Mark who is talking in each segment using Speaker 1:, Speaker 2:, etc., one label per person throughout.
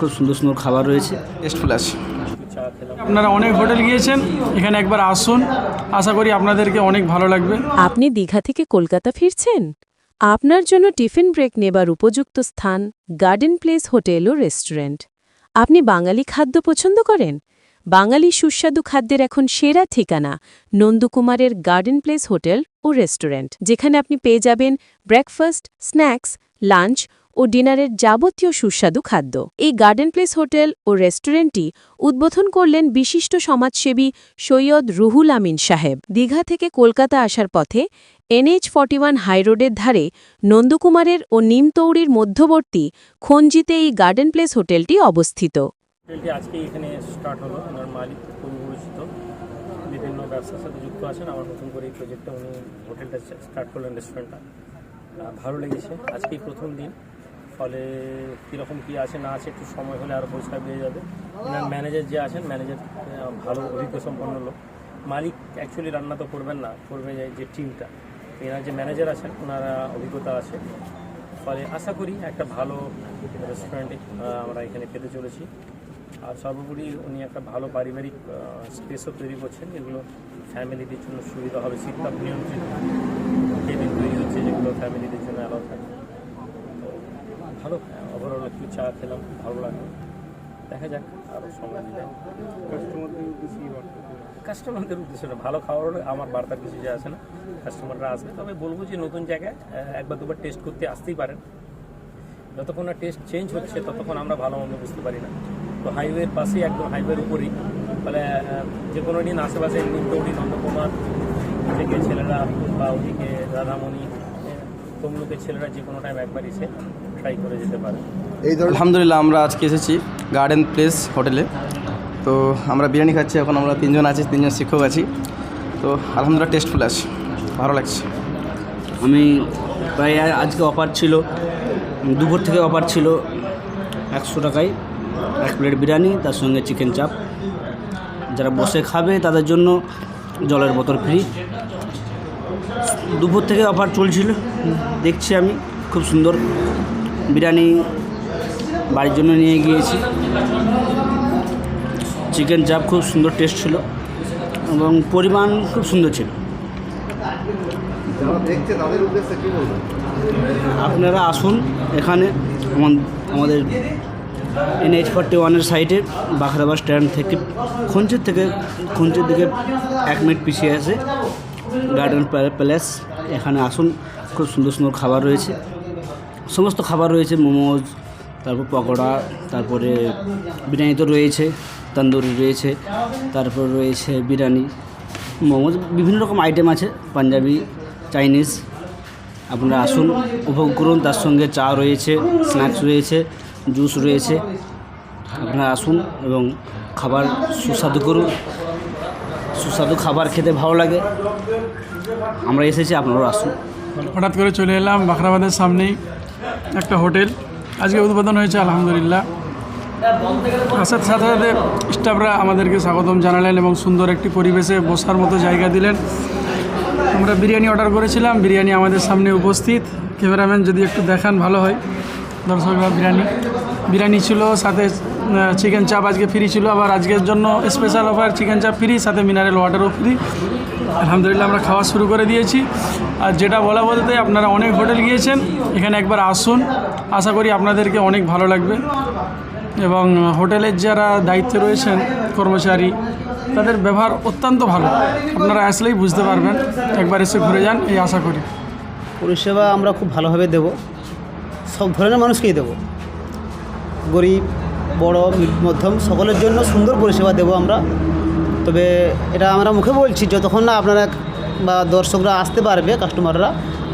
Speaker 1: খুব সুন্দর সুন্দর খাবার রয়েছে।
Speaker 2: টেস্টফুল আছে।
Speaker 3: আপনারা অনেক হোটেল গিয়েছেন এখানে একবার আসুন। আশা করি আপনাদেরকে অনেক ভালো লাগবে।
Speaker 4: আপনি দীঘা থেকে কলকাতা ফিরছেন? আপনার জন্য টিফিন ব্রেক নেবার উপযুক্ত স্থান গার্ডেন প্লেস হোটেল ও রেস্টুরেন্ট আপনি বাঙালি খাদ্য পছন্দ করেন? বাঙালি সুস্বাদু খাদ্যের এখন সেরা ঠিকানা নন্দকুমারের গার্ডেন প্লেস হোটেল ও রেস্টুরেন্ট যেখানে আপনি পেয়ে যাবেন ব্রেকফাস্ট স্ন্যাক্স লাঞ্চ ও ডিনারের যাবতীয় সুস্বাদু খাদ্য। এই গার্ডেন প্লেস হোটেল ও রেস্টুরেন্টটি উদ্বোধন করলেন বিশিষ্ট সমাজসেবী সৈয়দ রুহুল আমিন সাহেব। দীঘা থেকে কলকাতা আসার পথে এনএইচ ফর্টি ওয়ান হাইরোডের ধারে নন্দকুমারের ও নিমতৌড়ির মধ্যবর্তী খঞ্জিতে এই গার্ডেন প্লেস হোটেলটি অবস্থিত।
Speaker 5: বিভিন্ন ব্যবসার সাথে যুক্ত আছেন। আমার নতুন করে এই প্রজেক্টে উনি হোটেলটা স্টার্ট করলেন রেস্টুরেন্টটা ভালো লেগেছে। আজকেই প্রথম দিন। ফলে কীরকম কী আছে না আছে একটু সময় হলে আরও পরিষ্কার পেয়ে যাবে। ওনার ম্যানেজার যে আছেন ম্যানেজার ভালো অভিজ্ঞ সম্পন্ন লোক। মালিক অ্যাকচুয়ালি রান্না তো করবেন না, করবে যে- টিমটা এনার যে ম্যানেজার আছেন, ওনারা অভিজ্ঞতা আছে। ফলে আশা করি একটা ভালো রেস্টুরেন্টে আমরা এখানে পেতে চলেছি। আর সর্বোপরি উনি একটা ভালো পারিবারিক স্পেসও তৈরি করছেন। যেগুলো ফ্যামিলিদের জন্য সুবিধা হবে শীততাপ নিয়ন্ত্রিত। কেবিন তৈরি হচ্ছে, যেগুলো ফ্যামিলিদের জন্য অ্যালাউ থাকবে ভালো। ওভারঅল একটু চা খেলাম ভালো লাগল। দেখা যাক আরও সময় দিলে কাস্টমারদের উদ্দেশ্যে না, ভালো খাবার হলে আমার বার্তার কিছু যায় আছে না কাস্টমাররা আসবে। তবে বলব যে নতুন জায়গায় একবার দুবার টেস্ট করতে আসতেই পারেন। যতক্ষণ না টেস্ট চেঞ্জ হচ্ছে ততক্ষণ আমরা ভালো মন্দ বুঝতে পারি না। তো হাইওয়ের পাশেই একদম হাইওয়ের উপরেই। ফলে যে কোনো দিন আশেপাশে নিত্যৌড়ি নন্দকুমার থেকে ছেলেরা বা ওদিকে রাধামণি তমলুকের ছেলেরা যে কোনো টাইম একবার এসে ট্রাই করে যেতে পারে।
Speaker 2: আলহামদুলিল্লাহ আমরা আজকে এসেছি গার্ডেন প্লেস হোটেলে তো আমরা বিরিয়ানি খাচ্ছি এখন আমরা তিনজন আছি তিনজন শিক্ষক আছি। তো আলহামদুলিল্লাহ টেস্টফুল আছে। ভালো লাগছে।
Speaker 1: আমি প্রায় আজকে অফার ছিল দুপুর থেকে অফার ছিল একশো টাকায় এক প্লেট বিরিয়ানি তার সঙ্গে চিকেন চাপ যারা বসে খাবে তাদের জন্য জলের বোতল ফ্রি দুপুর থেকে অফার চলছিল দেখছি আমি খুব সুন্দর। বিরিয়ানি বাড়ির জন্য নিয়ে গিয়েছি। চিকেন চাপ খুব সুন্দর টেস্ট ছিল এবং পরিমাণ খুব সুন্দর ছিল। আপনারা আসুন এখানে আমাদের এনএইচ ফর্টি ওয়ানের সাইডে বাখরাবাদ স্ট্যান্ড থেকে খুঞ্চের থেকে খুঞ্চের দিকে এক মিনিট পিছিয়ে আছে। গার্ডেন প্যালেস এখানে আসুন খুব সুন্দর সুন্দর খাবার রয়েছে। সমস্ত খাবার রয়েছে, মোমোজ, তারপর পকোড়া, তারপরে বিরিয়ানি তো রয়েছে, তন্দুরি রয়েছে, তারপর রয়েছে বিরিয়ানি, মোমোজ, বিভিন্ন রকম আইটেম আছে, পাঞ্জাবি, চাইনিজ। আপনারা আসুন, উপভোগ করুন, তার সঙ্গে চা রয়েছে স্ন্যাক্স রয়েছে জুস রয়েছে। আপনারা আসুন এবং খাবার সুস্বাদু করুন। সুস্বাদু খাবার খেতে ভালো লাগে। আমরা এসেছি, আপনারাও আসুন।
Speaker 3: হঠাৎ করে চলে এলাম বাখরাবাদের সামনেই। একটা হোটেল। আজকে উদ্বোধন হয়েছে, আলহামদুলিল্লাহ। আসার সাথে সাথে স্টাফরা আমাদেরকে স্বাগতম জানালেন এবং সুন্দর একটি পরিবেশে বসার মতো জায়গা দিলেন। আমরা বিরিয়ানি অর্ডার করেছিলাম, বিরিয়ানি আমাদের সামনে উপস্থিত। ক্যামেরাম্যান যদি একটু দেখান, ভালো হয়। দর্শকরা, বিরিয়ানি। বিরিয়ানি ছিল, সাথে চিকেন চাপ আজকে ফ্রি ছিল, আবার আজকের জন্য special offer chicken chaap free সাথে মিনারেল ওয়াটারও ফ্রি আলহামদুলিল্লাহ আমরা খাওয়া শুরু করে দিয়েছি। আর যেটা বলা বলতে, আপনারা অনেক হোটেল গিয়েছেন, এখানে একবার আসুন। আশা করি আপনাদেরকে অনেক ভালো লাগবে। এবং হোটেলের যারা দায়িত্বে রয়েছেন, কর্মচারী, তাদের ব্যবহার অত্যন্ত ভালো। আপনারা আসলেই বুঝতে পারবেন, একবার এসে ঘুরে যান, এই আশা করি।
Speaker 6: পরিষেবা আমরা খুব ভালোভাবে দেব। সব ধরনের মানুষকেই দেব। গরিব, বড় মধ্যম, সকলের জন্য সুন্দর পরিষেবা দেব আমরা। তবে এটা আমরা মুখে বলছি, যতক্ষণ না আপনারা বা দর্শকরা আসতে পারবে কাস্টমাররা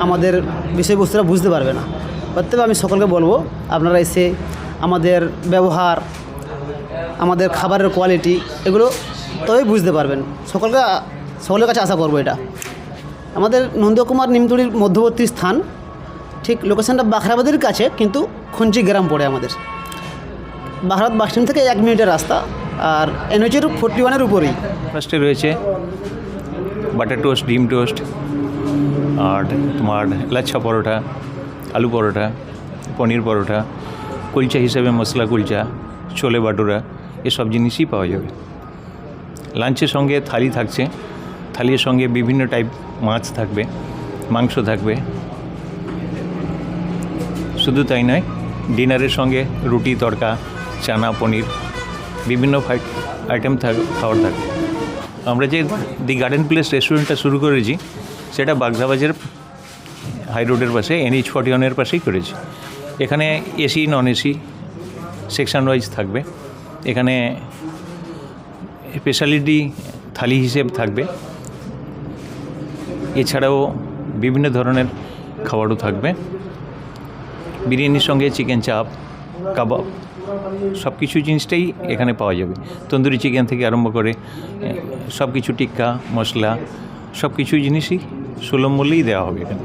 Speaker 6: আমাদের বিষয়বস্তুরা বুঝতে পারবে না। অতএব আমি সকলকে বলব, আপনারা এসে আমাদের ব্যবহার, আমাদের খাবারের কোয়ালিটি এগুলো তবেই বুঝতে পারবেন। সকলকে, সকলের কাছে আশা করব এটা। আমাদের নন্দকুমার নিমতুড়ির মধ্যবর্তী স্থান, ঠিক লোকেশনটা বাখরাবাদের কাছে, কিন্তু খঞ্চি গ্রাম পড়ে আমাদের। বাখরাবাদ বাস স্ট্যান্ড থেকে এক মিনিটের রাস্তা আর এনএচের ফোর্টি ওয়ানের উপরেই।
Speaker 7: ফার্স্টে রয়েছে বাটার টোস্ট, ডিম টোস্ট আর তোমার লাচ্ছা পরোটা, আলু পরোটা, পনির পরোটা, কুলচা হিসেবে মশলা কুলচা, ছোলে বাটুরা, এসব জিনিসই পাওয়া যাবে। লাঞ্চের সঙ্গে থালি থাকছে। থালির সঙ্গে বিভিন্ন টাইপ মাছ থাকবে, মাংস থাকবে। শুধু তাই নয়, ডিনারের সঙ্গে রুটি, তড়কা চানা, পনির, বিভিন্ন আইটেম থাক, খাবার থাকবে আমরা যে দি গার্ডেন প্লেস রেস্টুরেন্টটা শুরু করেছি, সেটা বাগদাবাজার হাই রোডের পাশে এনএইচ ফর্টি ওয়ানের পাশেই করেছি। এখানে AC non AC section wise থাকবে। এখানে স্পেশালিটি থালি হিসেব থাকবে। এছাড়াও বিভিন্ন ধরনের খাবারও থাকবে। বিরিয়ানির সঙ্গে চিকেন চাপ কাবাব সব কিছু জিনিসটাই এখানে পাওয়া যাবে। তন্দুরি চিকেন থেকে আরম্ভ করে সব কিছু টিক্কা, মশলা সব কিছু জিনিসই সুলভ মূল্যেই দেওয়া হবে এখানে।